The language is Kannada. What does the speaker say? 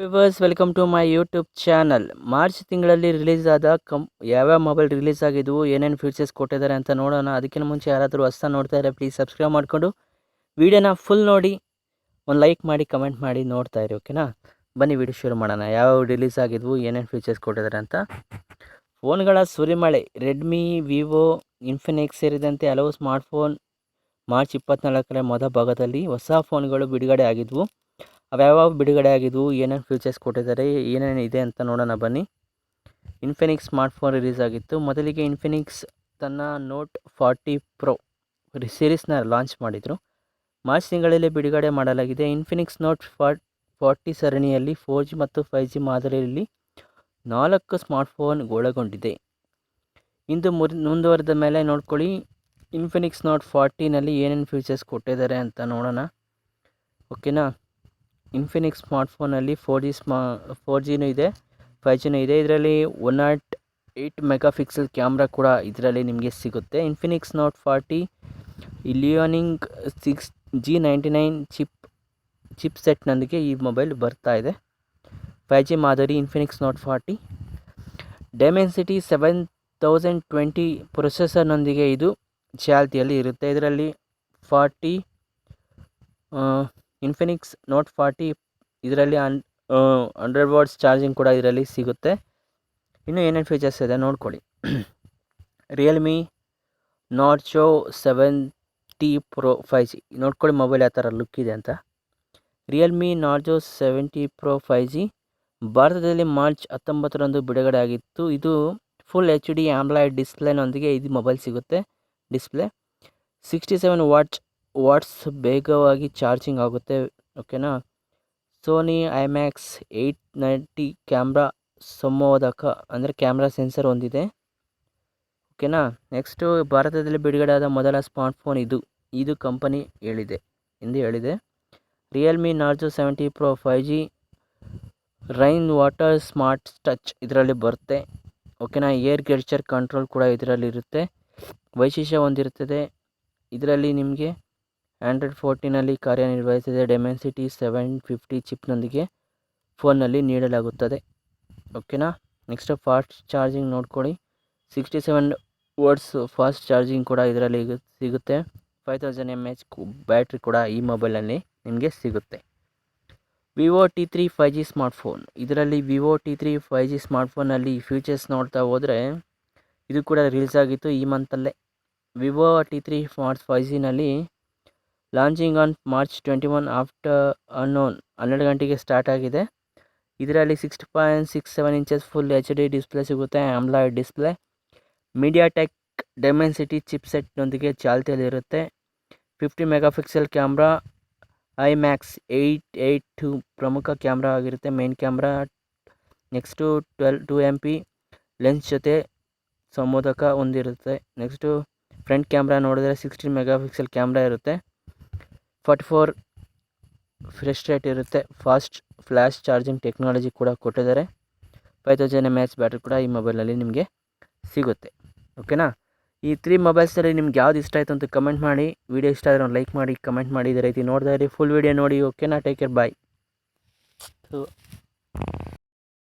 Viewers welcome to my YouTube channel March ತಿಂಗಳಲ್ಲಿ ರಿಲೀಸ್ ಆದ ಕಂ, ಯಾವ್ಯಾವ ಮೊಬೈಲ್ ರಿಲೀಸ್ ಆಗಿದ್ವು, ಏನೇನು ಫೀಚರ್ಸ್ ಕೊಟ್ಟಿದ್ದಾರೆ ಅಂತ ನೋಡೋಣ. ಅದಕ್ಕಿಂತ ಮುಂಚೆ ಯಾರಾದರೂ ಹೊಸ ನೋಡ್ತಾ ಇದ್ದಾರೆ ಪ್ಲೀಸ್ ಸಬ್ಸ್ಕ್ರೈಬ್ ಮಾಡಿಕೊಂಡು ವೀಡಿಯೋನ ಫುಲ್ ನೋಡಿ, ಒಂದು ಲೈಕ್ ಮಾಡಿ ಕಮೆಂಟ್ ಮಾಡಿ ನೋಡ್ತಾ ಇರಿ ಓಕೆನಾ ಬನ್ನಿ ವಿಡಿಯೋ ಶುರು ಮಾಡೋಣ. ಯಾವ ರಿಲೀಸ್ ಆಗಿದ್ವು, ಏನೇನು ಫೀಚರ್ಸ್ ಕೊಟ್ಟಿದ್ದಾರೆ ಅಂತ. ಫೋನ್ಗಳ ಸುರಿಮಳೆ ರೆಡ್ಮಿ ವಿವೋ ಇನ್ಫಿನಿಕ್ಸ್ ಸೇರಿದಂತೆ ಹಲವು ಸ್ಮಾರ್ಟ್ಫೋನ್ ಮಾರ್ಚ್ ಇಪ್ಪತ್ನಾಲ್ಕರ ಮೊದಲ ಭಾಗದಲ್ಲಿ ಹೊಸ ಫೋನ್ಗಳು ಬಿಡುಗಡೆ ಆಗಿದ್ವು. ಅವ್ಯಾವ ಬಿಡುಗಡೆ ಆಗಿದ್ವು, ಏನೇನು ಫೀಚರ್ಸ್ ಕೊಟ್ಟಿದ್ದಾರೆ, ಏನೇನು ಇದೆ ಅಂತ ನೋಡೋಣ ಬನ್ನಿ. ಇನ್ಫಿನಿಕ್ಸ್ ಸ್ಮಾರ್ಟ್ ಫೋನ್ ರಿಲೀಸ್ ಆಗಿತ್ತು. ಮೊದಲಿಗೆ ಇನ್ಫಿನಿಕ್ಸ್ ತನ್ನ ನೋಟ್ ಫಾರ್ಟಿ ಪ್ರೋ ಸೀರೀಸ್ನ ಲಾಂಚ್ ಮಾಡಿದರು. ಮಾರ್ಚ್ ತಿಂಗಳಲ್ಲಿ ಬಿಡುಗಡೆ ಮಾಡಲಾಗಿದೆ. ಇನ್ಫಿನಿಕ್ಸ್ ನೋಟ್ ಫಾರ್ ಫಾರ್ಟಿ ಸರಣಿಯಲ್ಲಿ ಫೋರ್ ಜಿ ಮತ್ತು ಫೈವ್ ಜಿ ಮಾದರಿಯಲ್ಲಿ ನಾಲ್ಕು ಸ್ಮಾರ್ಟ್ಫೋನ್ ಒಳಗೊಂಡಿದೆ. ಇಂದು ಮುರ್ ಮುಂದುವರೆದ ಮೇಲೆ ನೋಡ್ಕೊಳ್ಳಿ. ಇನ್ಫಿನಿಕ್ಸ್ ನೋಟ್ ಫಾರ್ಟಿನಲ್ಲಿ ಏನೇನು ಫೀಚರ್ಸ್ ಕೊಟ್ಟಿದ್ದಾರೆ ಅಂತ ನೋಡೋಣ. ಓಕೆನಾ ಇನ್ಫಿನಿಕ್ಸ್ ಸ್ಮಾರ್ಟ್ಫೋನಲ್ಲಿ ಫೋರ್ ಜಿ ಸ್ಮಾ ಫೋರ್ ಜಿನೂ ಇದೆ ಫೈವ್ ಜಿನೂ ಇದೆ. ಇದರಲ್ಲಿ one nought eight mega pixel camera ಕೂಡ ಇದರಲ್ಲಿ ನಿಮಗೆ ಸಿಗುತ್ತೆ. Infinix note forty ಇಲಿಯೋನಿಂಗ್ six G ninety nine chip chip ಸೆಟ್ನೊಂದಿಗೆ ಈ ಮೊಬೈಲ್ ಬರ್ತಾ ಇದೆ. ಫೈವ್ ಜಿ ಮಾದರಿ Infinix note forty Dimensity seven thousand twenty ಪ್ರೊಸೆಸರ್ನೊಂದಿಗೆ ಇದು ಚಾಲ್ತಿಯಲ್ಲಿ ಇರುತ್ತೆ. ಇದರಲ್ಲಿ ಫಾರ್ಟಿ ಇನ್ಫಿನಿಕ್ಸ್ ನೋಟ್ ಫಾರ್ಟಿ ಇದರಲ್ಲಿ ಅನ್ ಹಂಡ್ರೆಡ್ ವಾಟ್ಸ್ ಚಾರ್ಜಿಂಗ್ ಕೂಡ ಇದರಲ್ಲಿ ಸಿಗುತ್ತೆ. ಇನ್ನು ಏನೇನು ಫೀಚರ್ಸ್ ಇದೆ ನೋಡ್ಕೊಳ್ಳಿ. Realme Narzo seven T pro five G ನೋಡ್ಕೊಳ್ಳಿ ಮೊಬೈಲ್ ಯಾವ ಥರ ಲುಕ್ ಇದೆ ಅಂತ. Realme Narzo seventy pro five G ಭಾರತದಲ್ಲಿ ಮಾರ್ಚ್ ಹತ್ತೊಂಬತ್ತರಂದು ಬಿಡುಗಡೆ ಆಗಿತ್ತು. ಇದು ಫುಲ್ ಎಚ್ ಡಿ ಆಮ್ಲಾಯ್ಡ್ ಡಿಸ್ಪ್ಲೇನೊಂದಿಗೆ ಇದು ಮೊಬೈಲ್ ಸಿಗುತ್ತೆ display sixty seven watts watts ಬೇಗವಾಗಿ charging ಆಗುತ್ತೆ ಓಕೆನಾ Sony IMX eight ninety camera ಸಂವಾದಕ, ಅಂದರೆ ಕ್ಯಾಮ್ರಾ ಸೆನ್ಸರ್ ಹೊಂದಿದೆ ಓಕೆನಾ ನೆಕ್ಸ್ಟು ಭಾರತದಲ್ಲಿ ಬಿಡುಗಡೆಯಾದ ಮೊದಲ ಸ್ಮಾರ್ಟ್ಫೋನ್ ಇದು. ಇದು ಕಂಪನಿ ಹೇಳಿದೆ ಎಂದು ಹೇಳಿದೆ. Realme Narzo seventy pro five G rain water smart touch ಇದರಲ್ಲಿ ಬರುತ್ತೆ ಓಕೆನಾ ಏರ್ ಗೆರ್ಚರ್ ಕಂಟ್ರೋಲ್ ಕೂಡ ಇದರಲ್ಲಿ ಇರುತ್ತೆ ವೈಶಿಷ್ಟ್ಯ ಹೊಂದಿರುತ್ತದೆ. ಇದರಲ್ಲಿ ನಿಮಗೆ ಆ್ಯಂಡ್ರಾಯ್ಡ್ ಫೋರ್ಟೀನಲ್ಲಿ ಕಾರ್ಯನಿರ್ವಹಿಸಿದೆ ಡೆಮೆನ್ಸಿಟಿ ಸೆವೆನ್ ಫಿಫ್ಟಿ ಚಿಪ್ನೊಂದಿಗೆ ಫೋನ್ನಲ್ಲಿ ನೀಡಲಾಗುತ್ತದೆ. ಓಕೆನಾ ನೆಕ್ಸ್ಟ್ ಫಾಸ್ಟ್ ಚಾರ್ಜಿಂಗ್ ನೋಡ್ಕೊಳ್ಳಿ. Sixty seven watts fast charging ಕೂಡ ಇದರಲ್ಲಿ ಸಿಗುತ್ತೆ. Five thousand M H battery ಕೂಡ ಈ ಮೊಬೈಲಲ್ಲಿ ನಿಮಗೆ ಸಿಗುತ್ತೆ. Vivo T three five G smartphone ಇದರಲ್ಲಿ Vivo T three five G ಸ್ಮಾರ್ಟ್ಫೋನಲ್ಲಿ features ನೋಡ್ತಾ ಹೋದರೆ ಇದು ಕೂಡ ರಿಲೀಸ್ ಆಗಿತ್ತು ಈ ಮಂತಲ್ಲೇ Vivo T three smart five ಜಿನಲ್ಲಿ launching on March twenty one after unknown ಹನ್ನೆರಡು ಗಂಟೆಗೆ ಸ್ಟಾರ್ಟ್ ಆಗಿದೆ. ಇದರಲ್ಲಿ six point six seven inches full H D display ಸಿಗುತ್ತೆ ಆಮ್ಲಾಯ್ಡ್ ಡಿಸ್ಪ್ಲೇ ಮೀಡಿಯಾಟೆಕ್ ಡೆಮೆನ್ಸಿಟಿ ಚಿಪ್ಸೆಟ್ನೊಂದಿಗೆ ಚಾಲ್ತಿಯಲ್ಲಿರುತ್ತೆ. Fifty mega pixel camera I MX eight eight two ಪ್ರಮುಖ ಕ್ಯಾಮ್ರಾ ಆಗಿರುತ್ತೆ main camera next twelve two M P lens ಜೊತೆ ಸಂಬೋಧಕ ಹೊಂದಿರುತ್ತೆ. ನೆಕ್ಸ್ಟು ಫ್ರಂಟ್ ಕ್ಯಾಮ್ರಾ ನೋಡಿದ್ರೆ ಸಿಕ್ಸ್ಟೀನ್ ಮೆಗಾ ಪಿಕ್ಸೆಲ್ ಕ್ಯಾಮ್ರಾ ಇರುತ್ತೆ. ಫಾರ್ಟಿ ಫೋರ್ ಫ್ರೆಶ್ ರೇಟ್ ಇರುತ್ತೆ. ಫಾಸ್ಟ್ ಫ್ಲ್ಯಾಶ್ ಚಾರ್ಜಿಂಗ್ ಟೆಕ್ನಾಲಜಿ ಕೂಡ ಕೊಟ್ಟಿದ್ದಾರೆ. Five thousand M H battery ಕೂಡ ಈ ಮೊಬೈಲಲ್ಲಿ ನಿಮಗೆ ಸಿಗುತ್ತೆ. ಓಕೆನಾ? ಈ ತ್ರೀ ಮೊಬೈಲ್ಸಲ್ಲಿ ನಿಮ್ಗೆ ಯಾವ್ದು ಇಷ್ಟ ಆಯಿತು ಅಂತ ಕಮೆಂಟ್ ಮಾಡಿ. ವಿಡಿಯೋ ಇಷ್ಟ ಆದರೆ ಲೈಕ್ ಮಾಡಿ ಕಮೆಂಟ್ ಮಾಡಿ. ಇದೇ ರೀತಿ ನೋಡ್ತಾ ಇರಿ. ಫುಲ್ ವಿಡಿಯೋ ನೋಡಿ. ಓಕೆನಾ? Take care bye